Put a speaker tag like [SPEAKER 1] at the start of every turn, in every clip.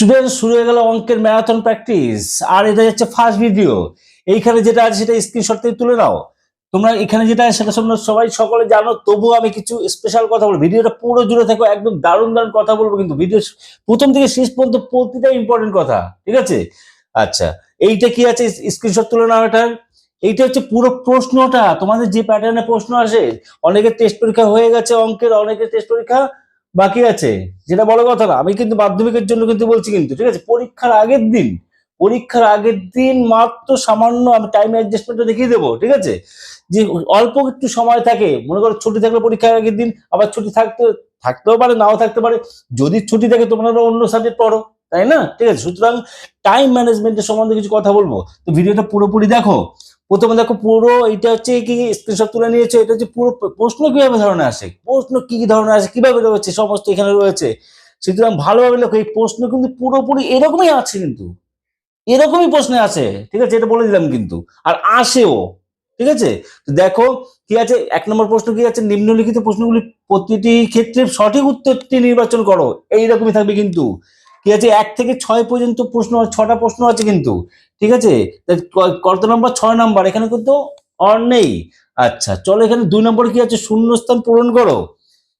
[SPEAKER 1] Student শুরু হয়ে গেল অঙ্কের ম্যারাথন প্র্যাকটিস আর এটা হচ্ছে ফার্স্ট ভিডিও এইখানে যেটা আছে সেটা স্ক্রিনশট থেকে তুলে নাও। তোমরা এখানে যেটা সেটা তোমরা সবাই সকলে জানো তবুও আমি কিছু স্পেশাল কথা বলব। ভিডিওটা পুরো জুড়ে থাকো, একদম দারুণ দারুণ কথা বলব কিন্তু ভিডিও প্রথম থেকে শেষ পর্যন্ত প্রতিটা ইম্পর্টেন্ট কথা, ঠিক আছে? আচ্ছা এইটা কি আছে? স্ক্রিনশট তুলে নাও এটার এইটা হচ্ছে পুরো প্রশ্নটা। তোমাদের যে প্যাটার্নে প্রশ্ন আসে, অনেকের টেস্ট পরীক্ষা হয়ে গেছে অঙ্কের, অনেকের টেস্ট পরীক্ষা বাকি আছে? যেটা বড় কথা না, আমি কিন্তু মাধ্যমিকের জন্য কিন্তু বলছি কিন্তু, ঠিক আছে? পরীক্ষার আগের দিন, পরীক্ষার আগের দিন মাত্র সামান্য আমি টাইম অ্যাডজাস্টমেন্টটা দেখিয়ে দেবো, ঠিক আছে? যে অল্প একটু সময় থাকে, মনে করো ছুটি থাকলে পরীক্ষার আগের দিন, আবার ছুটি থাকতে, থাকতেও পারে, নাও থাকতে পারে। যদি ছুটি থাকে, তোমরা অন্য সাবজেক্ট পড়ো, তাই না? ঠিক আছে? সুতরাং টাইম ম্যানেজমেন্টের সম্বন্ধে কিছু কথা বলব। তো ভিডিওটা পুরোপুরি দেখো। প্রথমে দেখো পুরো এটা হচ্ছে কি স্ক্রিনশট তুলে নিয়েছে, এটা হচ্ছে পুরো প্রশ্ন কীভাবে ধরনের আসে? প্রশ্ন কি কি ধরনের আসে, কীভাবে রয়েছে, সমস্ত এখানে রয়েছে। সুতরাং ভালোভাবে লেখো, এই প্রশ্ন কিন্তু পুরোপুরি এরকমই আছে কিন্তু। এরকমই প্রশ্নে আছে, ঠিক আছে? এটা বলে দিলাম কিন্তু। আর আসেও, ঠিক আছে? তো দেখো, কি আছে? এক নম্বর প্রশ্ন কি আছে? নিম্নলিখিত প্রশ্নগুলি প্রতিটি ক্ষেত্রে সঠিক উত্তরটি নির্বাচন করো। এইরকমই থাকবে কিন্তু। কি আছে? এক থেকে ছয় পর্যন্ত প্রশ্ন, ছটা প্রশ্ন আছে কিন্তু। ঠিক আছে? কত নম্বর ছয় নম্বর, এখানে কিন্তু অর নেই। আচ্ছা চলো এখানে দুই নম্বর কি আছে? শূন্যস্থান পূরণ করো।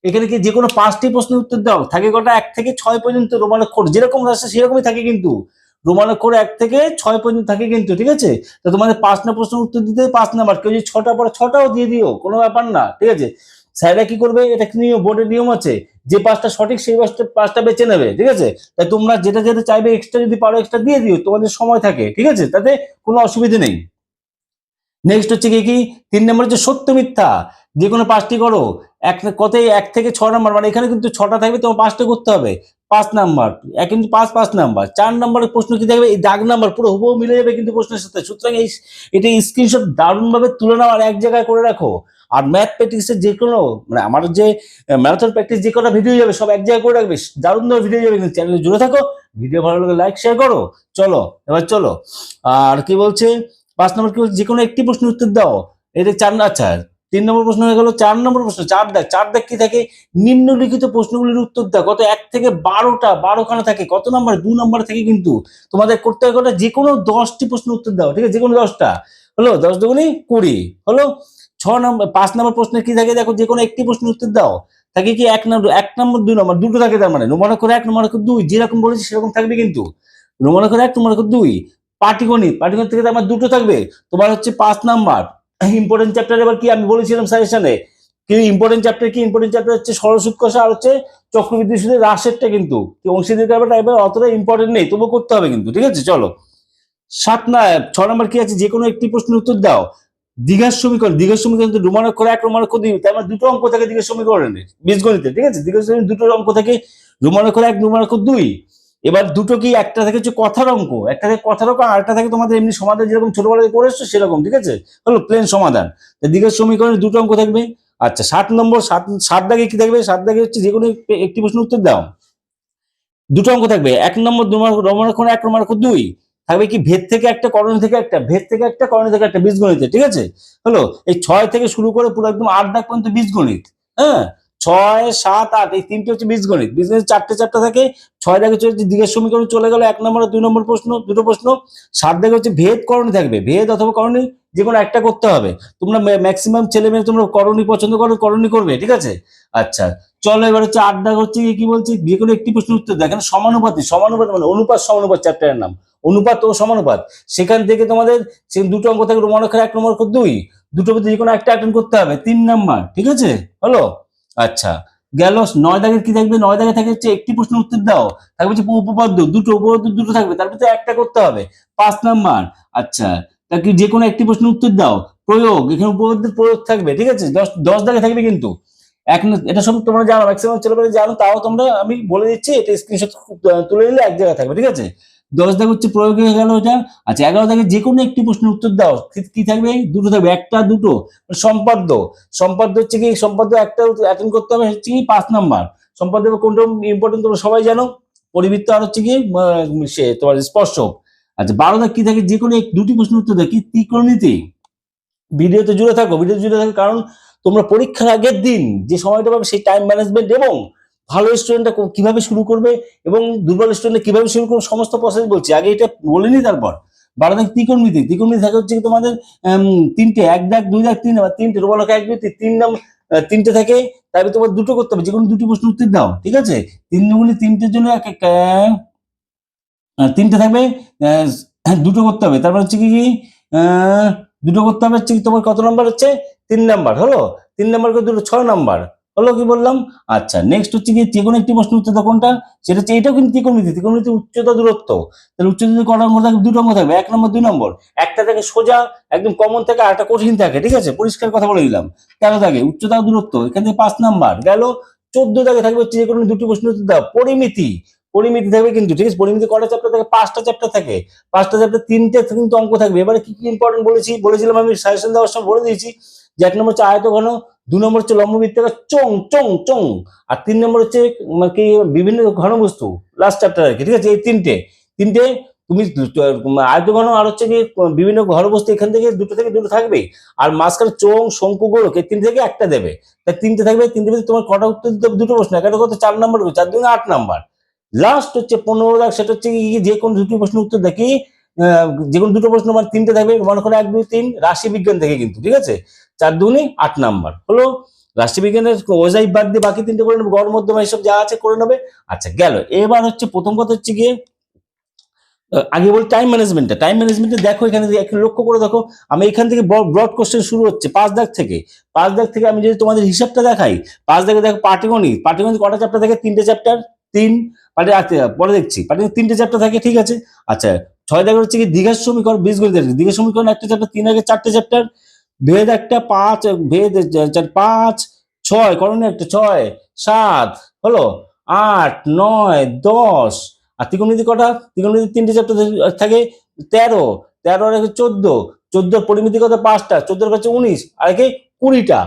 [SPEAKER 1] এখানে কি যে কোনো পাঁচটি প্রশ্নের উত্তর দাও। থাকে কটা? এক থেকে ছয় পর্যন্ত রোমানক্ষর যেরকম আসছে সেরকমই থাকে কিন্তু। রোমানক্ষর এক থেকে ছয় পর্যন্ত থাকে কিন্তু, ঠিক আছে? তো তোমাদের পাঁচ না প্রশ্নের উত্তর দিতে পাঁচ নাম্বার। কেউ যদি ছটা পরে ছটাও দিয়ে দিও, কোনো ব্যাপার না, ঠিক আছে? স্যাররা কি করবে? এটা কি নিয়ম? বোর্ডের নিয়ম আছে? যে পাঁচটা সঠিক সেই পাঁচটা পাঁচটা বেছে নেবে, ঠিক আছে? তাই তোমরা যেটা যেটা চাইবে এক্সট্রা যদি পারো এক্সট্রা দিয়ে দিও, তোমাদের সময় থাকে, ঠিক আছে? তাতে কোনো অসুবিধে নেই। নেক্সট হচ্ছে কি? তিন নম্বর হচ্ছে সত্য মিথ্যা। যে কোনো পাঁচটি করো। এক কত এক থেকে ছ নম্বর? মানে এখানে কিন্তু ছটা থাকবে, তোমার পাঁচটা করতে হবে। পাঁচ নাম্বার, এক কিন্তু পাঁচ পাঁচ নাম্বার। চার নম্বরের প্রশ্ন কি থাকবে? এই দাগ নাম্বার পুরো হুবহু মিলে যাবে কিন্তু প্রশ্নের সাথে। সুতরাং এই, এটা স্ক্রিনশট দারুণভাবে তুলে নাও আর এক জায়গায় করে রাখো। আর ম্যাথ প্র্যাকটিসের যে কোনো মানে আমার যে ম্যারাথন প্র্যাকটিস যে কটা ভিডিও যাবে, সব এক জায়গায় করে রাখবে। দারুণভাবে ভিডিও যাবে, কিন্তু চ্যানেলে জুড়ে থাকো। ভিডিও ভালো লাগে লাইক শেয়ার করো। চলো, এবার চলো। আর কি বলছে? পাঁচ নম্বর কি বলছে? যে কোনো একটি প্রশ্নের উত্তর দাও। এটা চার আচ্ছা তিন নম্বর প্রশ্ন হয়ে গেল, চার নম্বর প্রশ্ন, চার দাগ চার দাগ কি থাকে? নিম্নলিখিত প্রশ্নগুলির উত্তর দাও। কত? এক থেকে বারোটা, বারোখানা থাকে। কত নম্বর? দু নম্বর থেকে কিন্তু। তোমাদের করতে হবে যে কোনো দশটি প্রশ্ন উত্তর দাও, ঠিক আছে? যে কোনো দশটা। হলো দশ দুগুনি কুড়ি। হলো ছ নম্বর, পাঁচ নম্বর প্রশ্নের কি থাকে? দেখো যে কোনো একটি প্রশ্নের উত্তর দাও। থাকে কি, এক নম্বর এক নম্বর, দুই নম্বর, দুটো থাকে তার মানে। নোমানো করে এক নোমানো করে দুই, যেরকম বলেছি সেরকম থাকবে কিন্তু। নোমানো করে এক নোমানো করে দুই, পাটিগণিত পাটিগণিত থেকে আমার দুটো থাকবে। তোমার হচ্ছে পাঁচ নাম্বার। ইম্পর্টেন্ট চ্যাপ্টার এবার কি আমি বলেছিলাম সাজেশনে কি ইম্পর্টেন্ট চ্যাপ্টার কি? ইম্পর্টেন্ট চ্যাপ্টার হচ্ছে সরস্বত কষা আর হচ্ছে চক্রবৃদ্ধি সুদের হ্রাসেরটা কিন্তু। অংশীদার ব্যাপারটা এবার অতটা ইম্পর্টেন্ট নেই, তবুও করতে হবে কিন্তু, ঠিক আছে? চলো। সাত না, ছ নম্বর কি আছে? যে কোনো একটি প্রশ্নের উত্তর দাও। দীঘার সমীকরণ দীঘার সমীকরণ তো রোমানক্ষ এক রোমানক্ষ দুই তার মানে দুটো অঙ্ক থাকে দীঘার সমীকরণের বীজগণিতে ঠিক আছে? দীঘার সমীকরণ দুটো অঙ্ক থাকে রোমানক্ষ এক রোমানক্ষ দুই। এবার দুটো কি একটা থেকে হচ্ছে কথার অঙ্ক, একটা থেকে কথার অঙ্ক আরেকটা থাকে তোমাদের এমনি সমাধান যেরকম ছোটবেলায় করে এসছো সেরকম, ঠিক আছে? হলো প্লেন সমাধান। দীঘার সমীকরণে দুটো অঙ্ক থাকবে আচ্ছা সাত নম্বর, সাত সাত দাগে কি থাকবে? সাত দাগে হচ্ছে যে কোনো একটি প্রশ্ন উত্তর দাও। দুটো অঙ্ক থাকবে, এক নম্বর রোমানক্ষণ এক রোমানক্ষ দুই। থাকবে কি ভেদ থেকে একটা, করণ থেকে একটা, ভেদ থেকে একটা, করণ থেকে একটা, বীজগণিতে, ঠিক আছে? হলো, এই ছয় থেকে শুরু করে পুরো একদম আট দাগ পর্যন্ত বীজগণিত হ্যাঁ? ছয়, সাত, আট, এই তিনটে হচ্ছে বীজগণিত। বীজগণিত চারটে চারটে থাকে, ছয় দাগে হচ্ছে দিকের সমীকরণ চলে গেল, এক নম্বর, দুই নম্বর প্রশ্ন, দুটো প্রশ্ন, সাত দাগে হচ্ছে ভেদ করণী থাকবে। ভেদ অথবা করণী যে কোনো একটা করতে হবে। তোমরা ম্যাক্সিমাম ছেলে মেয়ে তোমরা করণী পছন্দ করো, করণী করবে, ঠিক আছে? আচ্ছা চলো এবার হচ্ছে আট দাগ হচ্ছে কি বলছি? যে কোনো একটি প্রশ্ন উত্তর দেখেন সমানুপাতি, সমানুপাত মানে অনুপাত, সমানুপাত চ্যাপ্টারের নাম। অনুপাত ও সমানুপাত। সেখান থেকে তোমাদের দুটো অঙ্ক থাকে, রোমানক্ষের এক নম্বর দুই। দুটো যে কোনো একটা অ্যাটেন্ড করতে হবে, তিন নাম্বার, ঠিক আছে? হলো? আচ্ছা গেল নয় দাগের কি থাকবে? নয় দাগে থাকে হচ্ছে একটি প্রশ্ন উত্তর দাও। থাকবে হচ্ছে উপপাদ্য, দুটো উপপাদ্য দুটো থাকবে তার তো একটা করতে হবে। পাঁচ নাম্বার আচ্ছা তা কি যে কোনো একটি প্রশ্ন উত্তর দাও। প্রয়োগ, এখানে উপপাদ্যের প্রয়োগ থাকবে, ঠিক আছে? দশ দশ দাগে থাকবে কিন্তু। এক এটা সব তোমরা জানো ম্যাক্সিমাম ছেলেপেলে জানো, তাও তোমরা, আমি বলে দিচ্ছি, এটা স্ক্রিনশট তুলে নিলে এক জায়গায় থাকবে, ঠিক আছে? দশ দাগ হচ্ছে প্রয়োগ হয়ে গেল ওটা আচ্ছা এগারো দাগে যে কোনো একটি প্রশ্নের উত্তর দাও। কি- থাকবে? দুটো থাকবে। একটা, দুটো। সম্পাদ্য। সম্পাদ্য হচ্ছে কি, সম্পাদ্য একটা অ্যাটেন্ড করতে হবে, হচ্ছে কি, পাঁচ নাম্বার। সম্পাদ্য কোনটা ইম্পর্টেন্ট তোমরা সবাই জানো। পরিবৃত্ত আর হচ্ছে কি সে তোমার স্পর্শক। আচ্ছা বারো দাগ কি থাকে? যে কোনো এক- দুটি প্রশ্ন উত্তর দাও। কি, ত্রিকোণমিতি? ভিডিওতে জুড়ে থাকো। ভিডিওতে জুড়ে থাকো কারণ তোমরা পরীক্ষার আগের দিন যে সময়টা পাবে সেই টাইম ম্যানেজমেন্ট এবং ভালো স্টুডেন্টটা কীভাবে শুরু করবে এবং দুর্বল স্টুডেন্ট কীভাবে শুরু করবে সমস্ত প্রসেস বলছি। আগে এটা বলিনি তারপর। বারো দাগ ত্রিকোণমিতি ত্রিকোণমিতি থাকে হচ্ছে তোমাদের তিনটে এক দাগ দুই দাগ তিন আবার তিনটে রোবলক এক দুই তিন, নাম তিনটে থাকে তারপরে তোমার দুটো করতে হবে। যে কোনো দুটি প্রশ্ন উত্তর দাও ঠিক আছে? তিন দুগুলি তিনটের জন্য এক এক তিনটে থাকবে দুটো করতে হবে। তারপর হচ্ছে কি কি দুটো করতে হবে হচ্ছে তোমার কত নাম্বার হচ্ছে? তিন নাম্বার হলো? তিন নাম্বার করে দুটো ছয় নাম্বার হলো কি বললাম? আচ্ছা নেক্সট হচ্ছে কি যে কোনো একটি প্রশ্ন দাও কোনটা? সেটা হচ্ছে এটাও কিন্তু ত্রিকোণমিতি ত্রিকোণমিতি উচ্চতা দূরত্ব। তাহলে উচ্চতা কটা অঙ্ক থাকবে দুটো অঙ্ক থাকবে, এক নম্বর, দুই নম্বর। একটা থেকে সোজা, একদম কমন থাকে আর একটা কঠিন থাকে, ঠিক আছে? পরিষ্কার কথা বলে দিলাম। তেরো থাকে, উচ্চতা দূরত্ব, এখান থেকে পাঁচ নাম্বার। গেল, চোদ্দ থাকে, থাকবে হচ্ছে যে কোনো দুটি প্রশ্ন দাও পরিমিতি। পরিমিতি থাকবে কিন্তু, ঠিক আছে? পরিমিতি কটা চ্যাপ্টার থাকে? পাঁচটা চ্যাপ্টার থাকে। পাঁচটা চ্যাপ্টার তিনটে কিন্তু অঙ্ক থাকবে। এবারে কি কি ইম্পর্টেন্ট বলেছি? বলেছিলাম আমি সাজেশন দেওয়ার সময় বলে দিয়েছি যে এক নম্বর হচ্ছে আয়ত ঘন দু নম্বর হচ্ছে লম্ববৃত্তাকার চং চং চং। আর তিন নম্বর হচ্ছে মানে কি, বিভিন্ন ঘনবস্তু। লাস্ট চ্যাপ্টার আর কি, ঠিক আছে? এই তিনটে। তিনটে, তুমি আয়ত ঘন আর হচ্ছে কি, বিভিন্ন ঘনবস্তু এখান থেকে দুটো থেকে দুটো থাকবে। আর মাঝখানে চোং, শঙ্কু, গোলক, এই তিন থেকে একটা দেবে। তাই তিনটে থাকবে, তিনটে ভিতরে তোমার কটা উত্তর দিতে দুটো প্রশ্ন। একটা কত? চার নাম্বার চার দুই আট নাম্বার। লাস্ট হচ্ছে পনেরো লাখ সেটা হচ্ছে যে কোনো দুটি প্রশ্ন উত্তর দেখি। যে কোনো দুটো প্রশ্ন মানে তিনটে থাকবে, মনে করো এক, দুই, তিন রাশি বিজ্ঞান থেকে কিন্তু, ঠিক আছে? চার দুগুনি আট নাম্বার। হলো রাষ্ট্রবিজ্ঞানের ওজাই বাদ দিয়ে বাকি তিনটে করে নেবে, গড়, মধ্যমা, এসব যা আছে করে নেবে। আচ্ছা গেল। এবার হচ্ছে প্রথম কথা হচ্ছে গিয়ে আগে বলি টাইম ম্যানেজমেন্টটা টাইম ম্যানেজমেন্টে দেখো এখানে একটু লক্ষ্য করে দেখো, আমি এখান থেকে ব্রড কোশ্চেন শুরু হচ্ছে, পাঁচ দাগ থেকে। পাঁচ দাগ থেকে আমি যদি তোমাদের হিসাবটা দেখাই, পাঁচ দাগে দেখো পাটিগণিত পাটিগণিত কটা চ্যাপ্টার থাকে? তিনটে চ্যাপ্টার তিন। পাটি পরে দেখছি। পাটিগণিত তিনটে চ্যাপ্টার থাকে, ঠিক আছে? আচ্ছা ছয় দাগে হচ্ছে কি দীঘার সমীকরণ বীজগণিত দীঘার সমীকরণ একটা চ্যাপ্টার, তিন আগে চারটে চ্যাপ্টার। ভেদ একটা পাঁচ, ভেদ পাঁচ, ছয় করণীয় একটা ছয়, সাত, হলো? আট, নয়, দশ। আর ত্রিকোণমিতি কটা? ত্রিকোণমিতি তিনটে চ্যাপ্টার থাকে তেরো। তেরো আর চোদ্দ। চোদ্দোর পরিমিতি কত? পাঁচটা। চোদ্দোর কাছে উনিশ। আর একে কুড়িটা।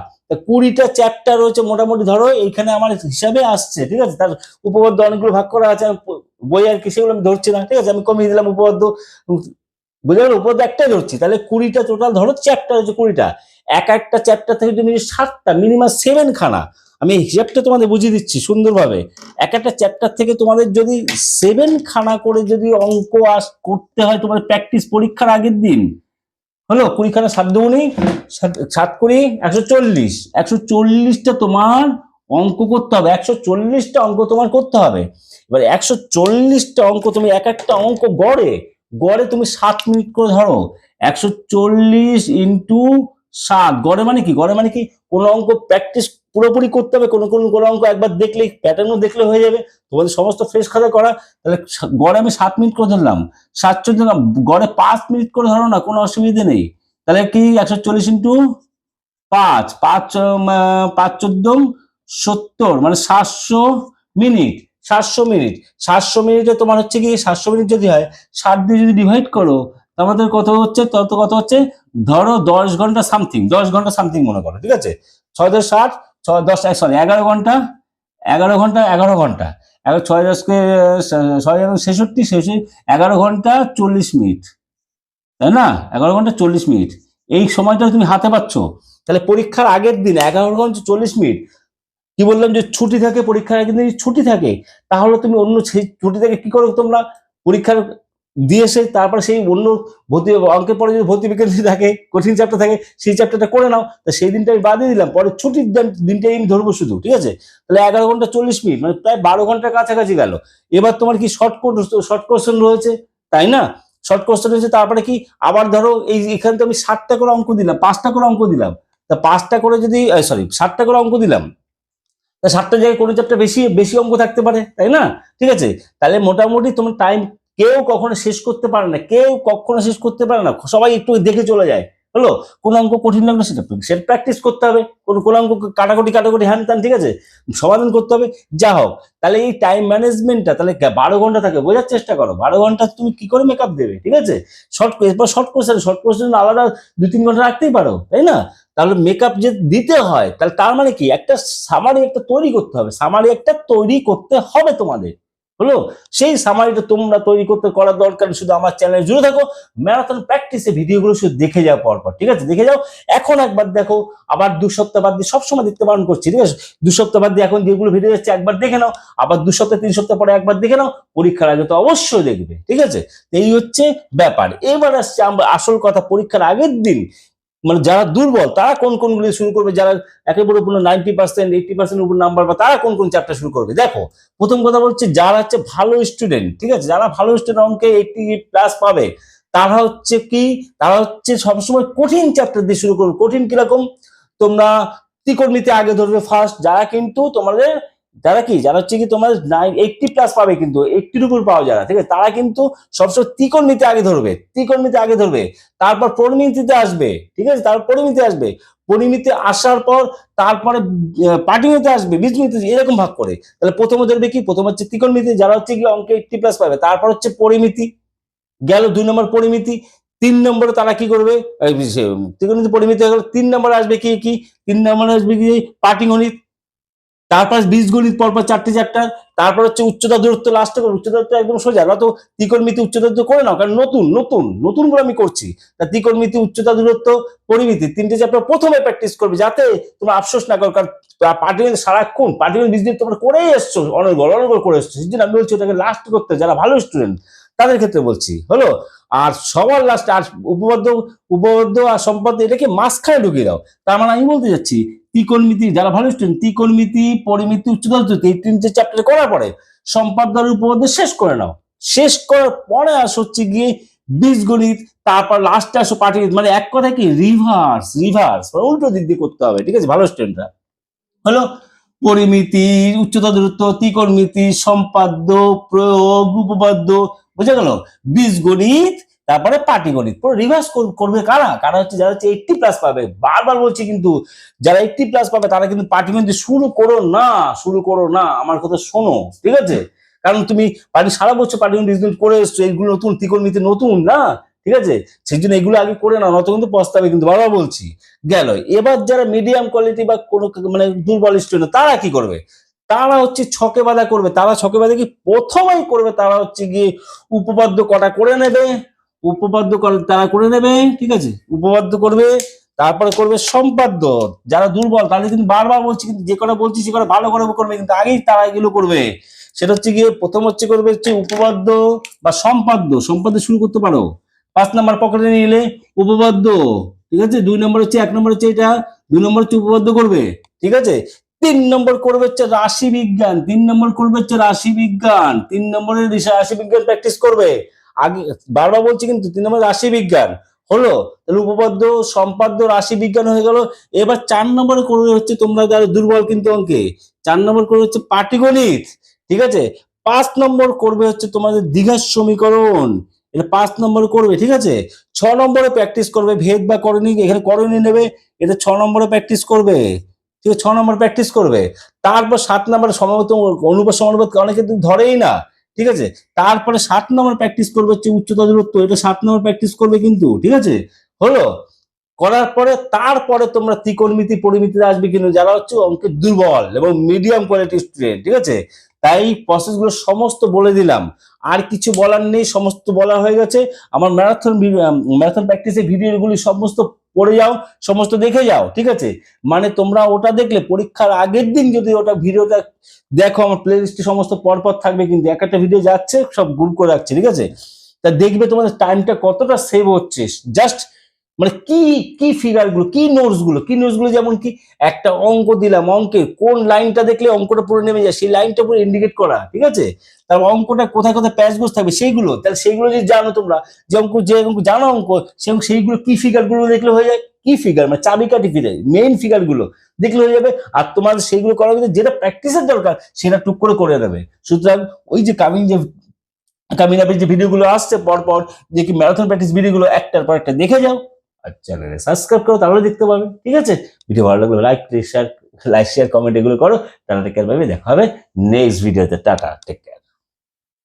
[SPEAKER 1] কুড়িটা চ্যাপ্টার রয়েছে মোটামুটি ধরো, এইখানে আমার হিসাবে আসছে, ঠিক আছে? তার উপপাদ্য অনেকগুলো ভাগ করা আছে বই আর কি সেগুলো আমি ধরছি না, ঠিক আছে? আমি কমিয়ে দিলাম উপপাদ্য। বুঝে গেল উপপাদ্য একটাই ধরছি। তাহলে কুড়িটা টোটাল ধরো চ্যাপ্টার হচ্ছে কুড়িটা। এক একটা চ্যাপ্টার থেকে তুমি সাতটা মিনিমাম সেভেন খানা আমি হিসাবটা তোমাদের বুঝিয়ে দিচ্ছি সুন্দরভাবে। এক একটা চ্যাপ্টার থেকে তোমাদের যদি সেভেন খানা করে যদি অঙ্ক আস, করতে হয় তোমাদের প্র্যাকটিস পরীক্ষার আগের দিন। হলো? কুড়ি খানা সাত দুগুনি সাত কুড়ি, একশো চল্লিশ। একশো চল্লিশটা তোমার অঙ্ক করতে হবে। একশো চল্লিশটা অঙ্ক তোমার করতে হবে। এবার একশো চল্লিশটা অঙ্ক তুমি এক একটা অঙ্ক গড়ে গড়ে তুমি সাত মিনিট করে ধরো। একশো চল্লিশ ইন্টু সাত, গড়ে মানে কি? গড়ে মানে কি? কোনো অঙ্ক প্র্যাকটিস পুরোপুরি করতে হবে, কোনো কোনো কোনো অঙ্ক একবার দেখলে প্যাটার্নও দেখলে হয়ে যাবে। তোমাদের সমস্ত ফ্রেশ খাতা করা। তাহলে গড়ে আমি সাত মিনিট করে ধরলাম। সাত না গড়ে পাঁচ মিনিট করে ধরো না, কোনো অসুবিধে নেই। তাহলে কি? একশো চল্লিশ ইন্টু পাঁচ পাঁচ পাঁচ চোদ্দ সত্তর মানে সাতশো মিনিট সাতশো মিনিট। সাতশো মিনিটে তোমার হচ্ছে কি, সাতশো মিনিট যদি হয় ষাট দিয়ে যদি ডিভাইড করো আমাদের কত হচ্ছে, তত কত হচ্ছে, ধরো দশ ঘণ্টা সামথিং দশ ঘণ্টা সামথিং মনে করো, ঠিক আছে? ছয় দশ ষাট, ছয় দশ সরি এগারো ঘণ্টা এগারো ঘণ্টা এগারো ঘণ্টা। ছয় দশকে ছয় ছেষট্টি ছেষট্টি, এগারো ঘণ্টা, চল্লিশ মিনিট। তাই না? এগারো ঘণ্টা, চল্লিশ মিনিট। এই সময়টা তুমি হাতে পাচ্ছ। তাহলে পরীক্ষার আগের দিন, এগারো ঘণ্টা, চল্লিশ মিনিট কি বললাম যে ছুটি থাকে পরীক্ষার যদি ছুটি থাকে, তাহলে তুমি অন্য সেই ছুটি থেকে কি করো? তোমরা পরীক্ষার দিয়ে এসে তারপর সেই অন্য ভর্তি অঙ্কের পরে যদি ভর্তি যদি থাকে, কঠিন চ্যাপ্টার থাকে, সেই চ্যাপ্টারটা করে নাও। তা সেই দিনটা আমি বাদে দিলাম। পরে ছুটির দিন- দিনটাই আমি ধরবো শুধু, ঠিক আছে? তাহলে এগারো ঘণ্টা চল্লিশ মিনিট মানে প্রায় বারো ঘণ্টার কাছাকাছি গেল। এবার তোমার কি শর্ট শর্ট কোশ্চেন রয়েছে? তাই না? শর্ট কোশ্চেন রয়েছে, তারপরে কি আবার ধরো এই এখানে তো আমি ষাটটা করে অঙ্ক দিলাম, পাঁচটা করে অঙ্ক দিলাম। তা পাঁচটা করে যদি সরি ষাটটা করে অঙ্ক দিলাম। তা ষাটটা জায়গায় কোনো চ্যাপ্টার বেশি বেশি অঙ্ক থাকতে পারে, তাই না? ঠিক আছে? তাহলে মোটামুটি তোমার টাইম কেউ কখনো শেষ করতে পারে না, কেউ কখনো শেষ করতে পারে না, সবাই একটু দেখে চলে যায়, হলো? কোন অঙ্ক কঠিন লাগল সেটা সেটা প্র্যাকটিস করতে হবে, কোন কোন অঙ্ক কাটাকুটি কাটাকুটি, হ্যান ত্যান, ঠিক আছে? সমাধান করতে হবে, যা হোক, তাহলে এই টাইম ম্যানেজমেন্টটা তাহলে বারো ঘণ্টা থাকে, বোঝার চেষ্টা করো, বারো ঘণ্টা তুমি কি করে মেকআপ দেবে, ঠিক আছে? শর্ট এরপর শর্ট কোশ্চেন শর্ট কোশ্চেন আলাদা দুই তিন ঘণ্টা রাখতেই পারো, তাই না? তাহলে মেকআপ যে দিতে হয়, তাহলে তার মানে কি? একটা সামারি একটা তৈরি করতে হবে। সামারি একটা তৈরি করতে হবে তোমাদের। হলো? সেই সামারিটা তোমরা তৈরি করতে করার দরকার শুধু আমার চ্যানেলে জুড়ে থাকো। ম্যারাথন প্র্যাকটিসে ভিডিওগুলো শুধু দেখে যাও পর পর, ঠিক আছে? দেখে যাও। এখন একবার দেখো, আবার দু সপ্তাহ বাদ দিয়ে সবসময় দেখতে বারণ করছি, ঠিক আছে? দু সপ্তাহ বাদ দিয়ে এখন যেগুলো ভিডিও যাচ্ছে একবার দেখে নাও। আবার দু সপ্তাহ, তিন সপ্তাহ পরে একবার দেখে নাও। পরীক্ষার আগে তো অবশ্যই দেখবে, ঠিক আছে? এই হচ্ছে ব্যাপার। এবার আসছে আমরা আসল কথা, পরীক্ষার আগের দিন মানে যারা দুর্বল, তারা কোন কোনগুলি শুরু করবে? যারা একেবারে পুরো নাইনটি পার্সেন্ট এইটি পার্সেন্ট উপর নাম্বার, বা তারা কোন কোন চ্যাপ্টার শুরু করবে? দেখো, প্রথম কথা বলছে যারা হচ্ছে ভালো স্টুডেন্ট ঠিক আছে? যারা ভালো স্টুডেন্ট অঙ্কে এইটি প্লাস পাবে, তারা হচ্ছে কি? তারা হচ্ছে সবসময় কঠিন চ্যাপ্টার দিয়ে শুরু করবে। কঠিন কীরকম? তোমরা ত্রিকোণমিতি আগে ধরবে ফার্স্ট যারা কিন্তু তোমাদের যারা কি? যারা হচ্ছে কি তোমার এইটটি প্লাস পাবে কিন্তু এইটটির উপর পাওয়া যারা, ঠিক আছে? তারা কিন্তু সবসময় ত্রিকোণমিতি আগে ধরবে, ত্রিকোণমিতি আগে ধরবে। তারপর পরিমিতিতে আসবে, ঠিক আছে? তারপর পরিমিতি আসবে। পরিমিতি আসার পর তারপরে পাটিমিতি আসবে বীজমিতি এরকম ভাগ করে। তাহলে প্রথমে ধরবে কি? প্রথম হচ্ছে ত্রিকোণমিতি, যারা হচ্ছে কি অঙ্কে এইটটি প্লাস পাবে, তারপর হচ্ছে পরিমিতি। গেল দুই নম্বর পরিমিতি, তিন নম্বরে তারা কি করবে? ত্রিকোণমিতি পরিমিতি তিন নম্বরে আসবে কি কি? তিন নম্বরে আসবে কি? পাটিগণিত। তারপর বীজগণিত পরপর চারটে চ্যাপ্টার, তারপর হচ্ছে উচ্চতা দূরত্ব লাস্টে করে উচ্চতা একদম সোজা। না তো ত্রিকোণমিতি উচ্চতা দূরত্ব করে নাও, কারণ নতুন নতুন নতুন করে আমি করছি। তা ত্রিকোণমিতি, উচ্চতা দূরত্ব, পরিমিতি, তিনটে চ্যাপ্টার প্রথমে প্র্যাকটিস করবে, যাতে তোমরা আফসোস না করো, কারণ পার্টিমেন্ট সারাক্ষণ পার্টিমেন্ট বিজনেস তোমরা করেই এসছো, অনর্গল অনর্গল করে এসছো। জন্য আমি বলছি ওটাকে লাস্ট করতে, যারা ভালো স্টুডেন্ট তাদের ক্ষেত্রে বলছি হলো? আর সবার লাস্ট আর উপবদ্ধ উপবদ্ধ আর সম্পদ এটাকে মাঝখানে ঢুকিয়ে দাও। তার মানে আমি বলতে যাচ্ছি ত্রিকোণমিতি যারা ভালো স্টুডেন্ট ত্রিকোণমিতি পরিমিতি উচ্চতা দূরত্ব, এই তিনটে চ্যাপ্টার করার পরে সম্পাদ্য উপপাদ্য শেষ করে নাও। শেষ করার পরে আস হচ্ছে গিয়ে বীজগণিত তারপর লাস্টে আসো পাটিগণিত মানে এক কথা কি? রিভার্স রিভার্স উল্টো দিক দিয়ে করতে হবে ঠিক আছে? ভালো স্টুডেন্টরা হলো? পরিমিতি উচ্চতা দূরত্ব ত্রিকোণমিতি সম্পাদ্য প্রয়োগ উপপাদ্য বুঝা গেল? বীজগণিত তারপরে পাটিগণিত পুরো রিভার্স করবে কারা? কারা হচ্ছে যারা হচ্ছে এইটটি প্লাস পাবে। বারবার বলছি কিন্তু, যারা এইটটি প্লাস পাবে, তারা কিন্তু পাটিগণিত শুরু করো না, শুরু করো না। আমার কথা শোনো, ঠিক আছে? কারণ তুমি পাটি, সারা বছর পাটিগণিত বিজনেস করে এসছো, এইগুলো নতুন, ত্রিকোণমিতি নতুন, না? ঠিক আছে? সেই জন্য এগুলো আগে করে না নত কিন্তু পস্তাবে কিন্তু। বারবার বলছি, গেল। এবার যারা মিডিয়াম কোয়ালিটি বা কোনো মানে দুর্বল স্টুডেন্ট তারা কি করবে? তারা হচ্ছে ছকে বাঁধা করবে। তারা ছকে বাঁধা কি? প্রথমেই করবে তারা হচ্ছে গিয়ে উপপাদ্য কটা করে নেবে। উপপাদ্য তারা করে নেবে, ঠিক আছে? উপপাদ্য করবে, তারপরে করবে সম্পাদ্য। যারা দুর্বল, তাদের কিন্তু বারবার বলছি, কিন্তু যে কটা বলছি, সে কটা ভালো করে করবে, কিন্তু আগেই তারা এগুলো করবে। সেটা হচ্ছে গিয়ে প্রথম হচ্ছে করবে হচ্ছে উপপাদ্য বা সম্পাদ্য। সম্পাদ্য শুরু করতে পারো। পাঁচ নাম্বার পকেটে নিলে উপপাদ্য, ঠিক আছে? দুই নম্বর হচ্ছে, এক নম্বর হচ্ছে এটা, দুই নম্বর হচ্ছে উপপাদ্য করবে, ঠিক আছে? তিন নম্বর করবে হচ্ছে রাশি বিজ্ঞান, তিন নম্বর করবে হচ্ছে রাশি বিজ্ঞান, তিন নম্বরের রাশি বিজ্ঞান প্র্যাকটিস করবে। আগে বারবার বলছি কিন্তু তিন নম্বর রাশি বিজ্ঞান। হলো? তাহলে উপপাদ্য সম্পাদ্য রাশি বিজ্ঞান হয়ে গেল। এবার চার নম্বরে করবে হচ্ছে তোমরা যারা দুর্বল কিন্তু অঙ্কে, চার নম্বর করবে হচ্ছে পাটিগণিত, ঠিক আছে? পাঁচ নম্বর করবে হচ্ছে তোমাদের দীঘার সমীকরণ। এটা পাঁচ নম্বরে করবে, ঠিক আছে? ছ নম্বরে প্র্যাকটিস করবে, ভেদ বা করণী এখানে করণী নেবে, এটা ছ নম্বরে প্র্যাকটিস করবে। আছে ছ নম্বর প্র্যাকটিস করবে। তারপর সাত নম্বরে সমাবেত অনুপাত সমানুপাত অনেকে ধরেই না, ঠিক আছে? তারপরে সাত নম্বর প্র্যাকটিস করবে হচ্ছে উচ্চতা দূরত্ব, এটা সাত নম্বর প্র্যাকটিস করবে কিন্তু, ঠিক আছে? হলো? করার পরে তারপরে তোমরা ত্রিকোণমিতি পরিমিতিতে আসবে কিন্তু যারা হচ্ছে অঙ্কের দুর্বল এবং মিডিয়াম কোয়ালিটি স্টুডেন্ট ঠিক আছে? তাই প্রসেসগুলো সমস্ত বলে দিলাম। আর কিছু বলার নেই, সমস্ত বলা হয়ে গেছে। আমার ম্যারাথন ম্যারাথন প্র্যাকটিসের ভিডিওগুলি সমস্ত পড়ে যাও, সমস্ত দেখে যাও, ঠিক আছে? মানে তোমরা ওটা দেখলে, পরীক্ষার আগের দিন যদি ওটা ভিডিওটা দেখো, আমার প্লে লিস্টে সমস্ত পরপর থাকবে, কিন্তু এক একটা ভিডিও যাচ্ছে, সব গ্রুপ করে রাখছে, ঠিক আছে? তা দেখবে তোমাদের টাইমটা কতটা সেভ হচ্ছে জাস্ট মানে কি কি ফিগারগুলো, কি নোটসগুলো? কি নোটসগুলো যেমন কি, একটা অঙ্ক দিলাম, অঙ্কে, কোন লাইনটা দেখলে অঙ্কটা পুরো নেমে যায়, সেই লাইনটা পুরো ইন্ডিকেট করা, ঠিক আছে? তারপর অঙ্কটা কোথায় কোথায় প্যাচ গোছ থাকবে, সেইগুলো, তাহলে সেইগুলো যদি জানো তোমরা, যে অঙ্ক যে অঙ্ক জানো অঙ্ক, সে সেইগুলো কি ফিগারগুলো দেখলে হয়ে যায়? কি ফিগার মানে চাবিকাঠি ফিগার মেইন ফিগারগুলো দেখলে হয়ে যাবে, আর তোমার সেইগুলো করার ভিতরে যেটা প্র্যাকটিসের দরকার, সেটা টুক করে করে দেবে। সুতরাং ওই যে কামিং যে কামিং আপের যে ভিডিওগুলো আসছে, পরপর, যে কি ম্যারাথন প্র্যাকটিস ভিডিওগুলো একটার পর একটা দেখে যাও। আর চ্যানেলে সাবস্ক্রাইব করো তাহলে দেখতে পাবে, ঠিক আছে? ভিডিও ভালো লাগলে like share like share comment এগুলো করো, তাহলে কেয়ার পাবে, দেখা হবে নেক্সট ভিডিওতে টাটা টেক কেয়ার